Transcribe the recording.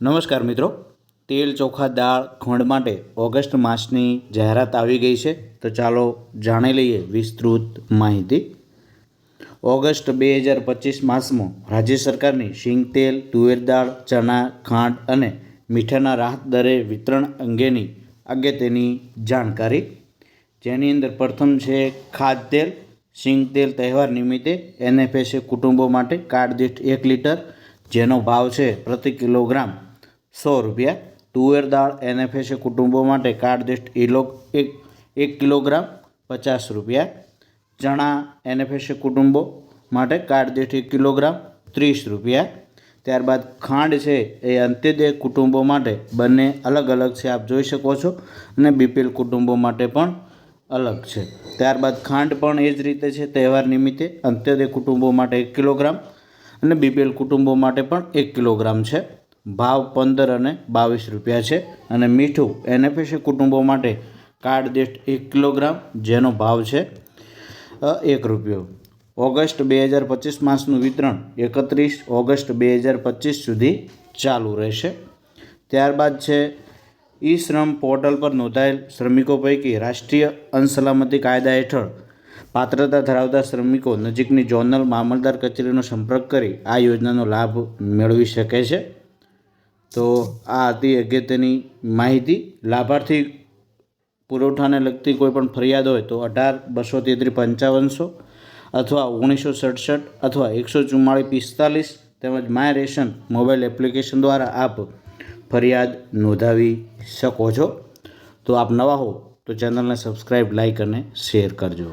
નમસ્કાર મિત્રો. તેલ ચોખા દાળ ખંડ માટે ઓગસ્ટ માસની જાહેરાત આવી ગઈ છે. તો ચાલો જાણી લઈએ વિસ્તૃત માહિતી. ઓગસ્ટ બે હજાર પચીસ માસમાં રાજ્ય સરકારની શીંગ તેલ, તુવેર દાળ, ચણા, ખાંડ અને મીઠાના રાહત દરે વિતરણ અંગેની અગત્યની જાણકારી. જેની અંદર પ્રથમ છે ખાદ્ય તેલ. શીંગ તેલ તહેવાર નિમિત્તે એનએફએસએ કુટુંબો માટે કાર્ડ દીઠ એક લીટર, જેનો ભાવ છે પ્રતિ કિલોગ્રામ સો રૂપિયા. તુવેર દાળ એનએફએસએ કુટુંબો માટે કાર્ડ દીઠ ઇલો એક એક કિલોગ્રામ પચાસ રૂપિયા. ચણા એનએફએસએ કુટુંબો માટે કાર્ડ એક કિલોગ્રામ ત્રીસ રૂપિયા. ત્યારબાદ ખાંડ છે એ અંત્યોદય કુટુંબો માટે બંને અલગ અલગ છે, આપ જોઈ શકો છો. અને બીપીએલ કુટુંબો માટે પણ અલગ છે. ત્યારબાદ ખાંડ પણ એ જ રીતે છે, તહેવાર નિમિત્તે અંત્યોદય કુટુંબો માટે એક કિલોગ્રામ અને બીપીએલ કુટુંબો માટે પણ એક કિલોગ્રામ છે. ભાવ પંદર અને બાવીસ રૂપિયા છે. અને મીઠું એનએફએસી કુટુંબો માટે કાર્ડ દીઠ એક કિલોગ્રામ જેનો ભાવ છે એક રૂપિયો. ઓગસ્ટ બે હજાર પચીસ માસનું વિતરણ એકત્રીસ ઓગસ્ટ બે હજાર પચીસ સુધી ચાલુ રહેશે. ત્યારબાદ છે, ઈ શ્રમ પોર્ટલ પર નોંધાયેલ શ્રમિકો પૈકી રાષ્ટ્રીય અનસલામતી કાયદા હેઠળ પાત્રતા ધરાવતા શ્રમિકો નજીકની ઝોનલ મામલદાર કચેરીનો સંપર્ક કરી આ યોજનાનો લાભ મેળવી શકે છે. તો આ હતી અગત્યની માહિતી. લાભાર્થી પુરવઠાને લગતી કોઈ પણ ફરિયાદ હોય તો અઢાર બસો તેત્રીસ પંચાવનસો અથવા ઓગણીસો સડસઠ અથવા એકસો ચુમ્માળીસ પિસ્તાલીસ તેમજ માય રેશન મોબાઈલ એપ્લિકેશન દ્વારા આપ ફરિયાદ નોંધાવી શકો છો. તો આપ નવા હો તો ચેનલને સબસ્ક્રાઈબ લાઈક અને શેર કરજો.